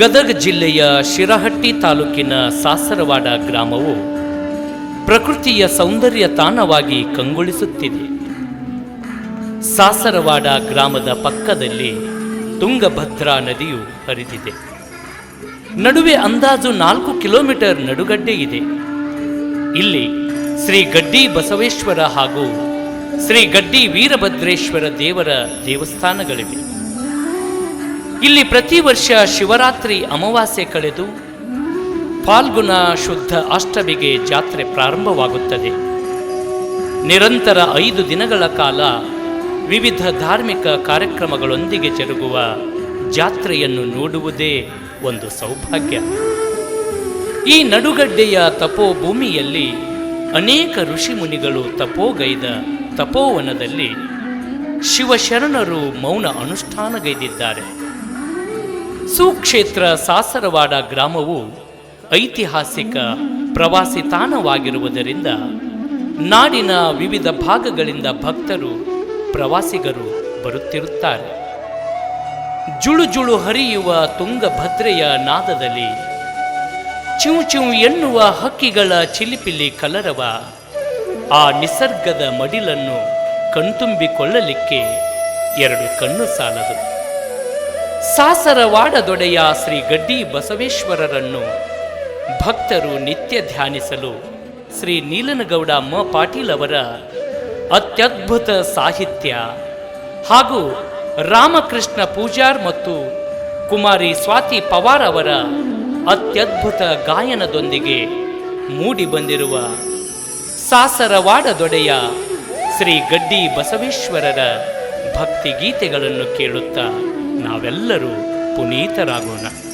ಗದಗ ಜಿಲ್ಲೆಯ ಶಿರಹಟ್ಟಿ ತಾಲೂಕಿನ ಸಾಸರವಾಡ ಗ್ರಾಮವು ಪ್ರಕೃತಿಯ ಸೌಂದರ್ಯ ತಾಣವಾಗಿ ಕಂಗೊಳಿಸುತ್ತಿದೆ. ಸಾಸರವಾಡ ಗ್ರಾಮದ ಪಕ್ಕದಲ್ಲಿ ತುಂಗಭದ್ರಾ ನದಿಯು ಹರಿದಿದೆ. ನಡುವೆ ಅಂದಾಜು ನಾಲ್ಕು ಕಿಲೋಮೀಟರ್ ನಡುಗಡ್ಡೆ ಇದೆ. ಇಲ್ಲಿ ಶ್ರೀ ಗಡ್ಡಿ ಬಸವೇಶ್ವರ ಹಾಗೂ ಶ್ರೀ ಗಡ್ಡಿ ವೀರಭದ್ರೇಶ್ವರ ದೇವರ ದೇವಸ್ಥಾನಗಳಿವೆ. ಇಲ್ಲಿ ಪ್ರತಿ ವರ್ಷ ಶಿವರಾತ್ರಿ ಅಮಾವಾಸ್ಯೆ ಕಳೆದು ಫಾಲ್ಗುಣ ಶುದ್ಧ ಅಷ್ಟಮಿಗೆ ಜಾತ್ರೆ ಪ್ರಾರಂಭವಾಗುತ್ತದೆ. ನಿರಂತರ ಐದು ದಿನಗಳ ಕಾಲ ವಿವಿಧ ಧಾರ್ಮಿಕ ಕಾರ್ಯಕ್ರಮಗಳೊಂದಿಗೆ ಜರುಗುವ ಜಾತ್ರೆಯನ್ನು ನೋಡುವುದೇ ಒಂದು ಸೌಭಾಗ್ಯ. ಈ ನಡುಗಡ್ಡೆಯ ತಪೋಭೂಮಿಯಲ್ಲಿ ಅನೇಕ ಋಷಿಮುನಿಗಳು ತಪೋಗೈದ ತಪೋವನದಲ್ಲಿ ಶಿವಶರಣರು ಮೌನ ಅನುಷ್ಠಾನಗೈದಿದ್ದಾರೆ. ಸುಕ್ಷೇತ್ರ ಸಾಸರವಾಡ ಗ್ರಾಮವು ಐತಿಹಾಸಿಕ ಪ್ರವಾಸಿ ತಾಣವಾಗಿರುವುದರಿಂದ ನಾಡಿನ ವಿವಿಧ ಭಾಗಗಳಿಂದ ಭಕ್ತರು, ಪ್ರವಾಸಿಗರು ಬರುತ್ತಿರುತ್ತಾರೆ. ಜುಳು ಜುಳು ಹರಿಯುವ ತುಂಗಭದ್ರೆಯ ನಾದದಲ್ಲಿ ಚಿವು ಚಿವು ಎನ್ನುವ ಹಕ್ಕಿಗಳ ಚಿಲಿಪಿಲಿ ಕಲರವ ಆ ನಿಸರ್ಗದ ಮಡಿಲನ್ನು ಕಣ್ತುಂಬಿಕೊಳ್ಳಲಿಕ್ಕೆ ಎರಡು ಕಣ್ಣು ಸಾಲದು. ಸಾಸರವಾಡದೊಡೆಯ ಶ್ರೀ ಗಡ್ಡಿ ಬಸವೇಶ್ವರರನ್ನು ಭಕ್ತರು ನಿತ್ಯ ಧ್ಯಾನಿಸಲು ಶ್ರೀ ನೀಲನಗೌಡ ಮ ಪಾಟೀಲ್ ಅವರ ಅತ್ಯದ್ಭುತ ಸಾಹಿತ್ಯ ಹಾಗೂ ರಾಮಕೃಷ್ಣ ಪೂಜಾರ್ ಮತ್ತು ಕುಮಾರಿ ಸ್ವಾತಿ ಪವಾರ್ ಅವರ ಅತ್ಯದ್ಭುತ ಗಾಯನದೊಂದಿಗೆ ಮೂಡಿ ಬಂದಿರುವ ಸಾಸರವಾಡದೊಡೆಯ ಶ್ರೀ ಗಡ್ಡಿ ಬಸವೇಶ್ವರರ ಭಕ್ತಿ ಗೀತೆಗಳನ್ನು ಕೇಳುತ್ತಾ ನಾವೆಲ್ಲರೂ ಪುನೀತರಾಗೋಣ.